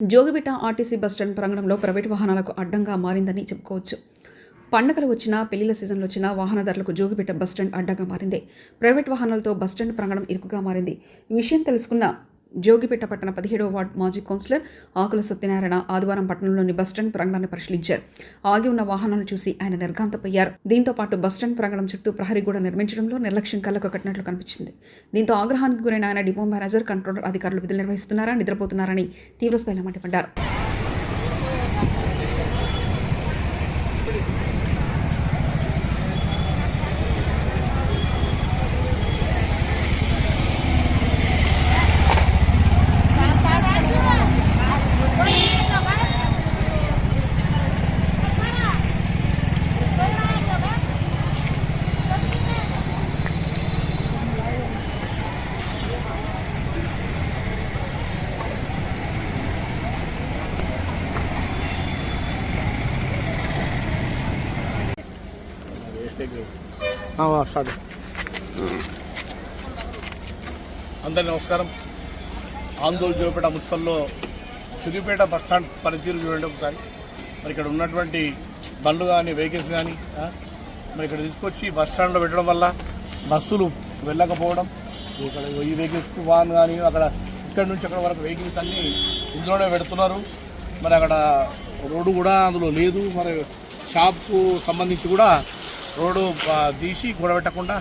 Jogibitta R T C bus stand ప్రాంగణంలో private వాహనాలకు అడ్డంగా మారిందని చెప్పుకోవచ్చు. పండగలు వచ్చినా పెళ్ళిల సీజన్లు వచ్చినా వాహనదారులకు జోగిబిట్ట బస్టాండ్ అడ్డంగా మారింది. ప్రైవేట్ వాహనాలతో బస్టాండ్ ప్రాంగణం ఇరుకుగా మారింది. విషయం తెలుసుకున్న జోగిపేట పట్టణ పదిహేడవ వార్డు మాజీ కౌన్సిలర్ ఆకుల సత్యనారాయణ ఆదివారం పట్టణంలోని బస్టాండ్ ప్రాంగణాన్ని పరిశీలించారు. ఆగి ఉన్న వాహనాలను చూసి ఆయన నిర్ఘాంతపోయారు దీంతో పాటు బస్టాండ్ ప్రాంగణం చుట్టూ ప్రహరీ కూడా నిర్మించడంలో నిర్లక్ష్యం కళ్ళకు కట్టినట్లు కనిపించింది. దీంతో ఆగ్రహానికి గురైన ఆయన డిపో మేనేజర్ కంట్రోలర్ అధికారులు విధులు నిర్వహిస్తున్నారా నిద్రపోతున్నారని తీవ్రస్థాయిలో మండిపడ్డారు. స్టార్ట్ అందరికీ నమస్కారం. ఆందోళన జోపేట మున్సిపల్లో చురిపేట బస్ స్టాండ్ పనితీరు చూడండి ఒకసారి. మరి ఇక్కడ ఉన్నటువంటి బండ్లు కానీ వెహికల్స్ కానీ మరి ఇక్కడ తీసుకొచ్చి బస్ స్టాండ్లో పెట్టడం వల్ల బస్సులు వెళ్ళకపోవడం ఇక్కడ ఈ వెహికల్స్ వాన్ కానీ అక్కడ ఇక్కడ నుంచి అక్కడ వరకు వెహికల్స్ అన్నీ ఇందులోనే పెడుతున్నారు. మరి అక్కడ రోడ్డు కూడా అందులో లేదు. మరి షాప్కు సంబంధించి కూడా రోడ్డు తీసి కూడబెట్టకుండా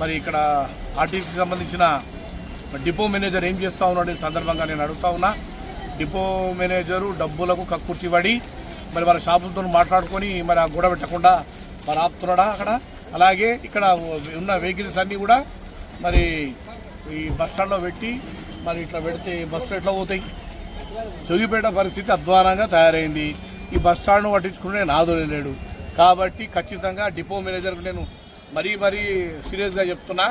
మరి ఇక్కడ ఆర్టీసీకి సంబంధించిన డిపో మేనేజర్ ఏం చేస్తూ ఉన్నాడు ఈ సందర్భంగా నేను అడుగుతా ఉన్నా. డిపో మేనేజరు డబ్బులకు కక్కుర్తి పడి మరి వాళ్ళ షాపులతో మాట్లాడుకొని మరి ఆ కూడబెట్టకుండా పెట్టకుండా మరి ఆపుతున్నాడా అక్కడ? అలాగే ఇక్కడ ఉన్న వెహికల్స్ అన్నీ కూడా మరి ఈ బస్ స్టాండ్లో పెట్టి మరి ఇట్లా పెడితే బస్సులు ఎట్లా పోతాయి? జోగిపేట పరిస్థితి అధ్వానంగా తయారైంది. ఈ బస్ స్టాండ్ను పట్టించుకునే నాదులే లేడు. కాబట్టి ఖచ్చితంగా డిపో మేనేజర్కి నేను మరీ మరీ సీరియస్గా చెప్తున్నా.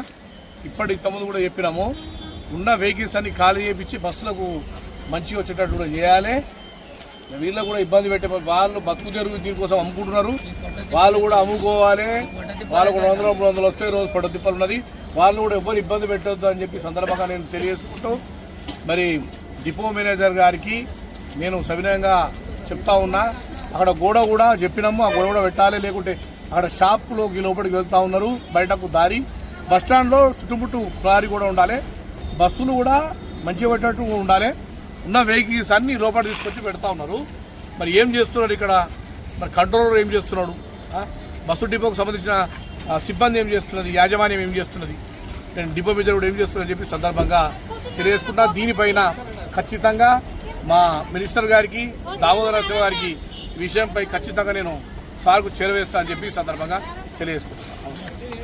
ఇప్పటి ఇంతకుముందు కూడా చెప్పినాము. ఉన్న వెహికల్స్ అన్ని ఖాళీ చేయించి బస్సులకు మంచిగా వచ్చేటట్టు కూడా చేయాలి. వీళ్ళకు కూడా ఇబ్బంది పెట్టే వాళ్ళు బతుకు తెరుగు దీనికోసం అమ్ముకుంటున్నారు. వాళ్ళు కూడా అమ్ముకోవాలి. వాళ్ళు కూడా వందల మూడు వందలు వస్తాయి. రోజు పట్టు తిప్పలు ఉన్నది. వాళ్ళు కూడా ఎవరు ఇబ్బంది పెట్టొద్దు అని చెప్పి సందర్భంగా నేను తెలియజేసుకుంటూ మరి డిపో మేనేజర్ గారికి నేను సవినయంగా చెప్తా ఉన్నా. అక్కడ గోడ కూడా చెప్పినాము ఆ గోడ కూడా పెట్టాలి లేకుంటే అక్కడ షాప్లోకి లోపలికి వెళ్తా ఉన్నారు బయటకు దారి. బస్ స్టాండ్లో చుట్టుముట్టు దారి కూడా ఉండాలి బస్సులు కూడా మంచిగా పెట్టినట్టు ఉండాలి. ఉన్న వెహికల్స్ అన్ని లోపల తీసుకొచ్చి పెడతా ఉన్నారు. మరి ఏం చేస్తున్నారు ఇక్కడ? మరి కంట్రోలర్ ఏం చేస్తున్నాడు? బస్సు డిపోకు సంబంధించిన సిబ్బంది ఏం చేస్తున్నది? యాజమాన్యం ఏం చేస్తున్నది? నేను డిపో మీద కూడా ఏం చేస్తున్నారని చెప్పి సందర్భంగా తెలియజేసుకుంటా. దీనిపైన ఖచ్చితంగా మా మినిస్టర్ గారికి దామోదర శివ గారికి ఈ విషయంపై ఖచ్చితంగా నేను సార్కు చేరవేస్తా అని చెప్పి సందర్భంగా తెలియజేసుకుంటున్నాను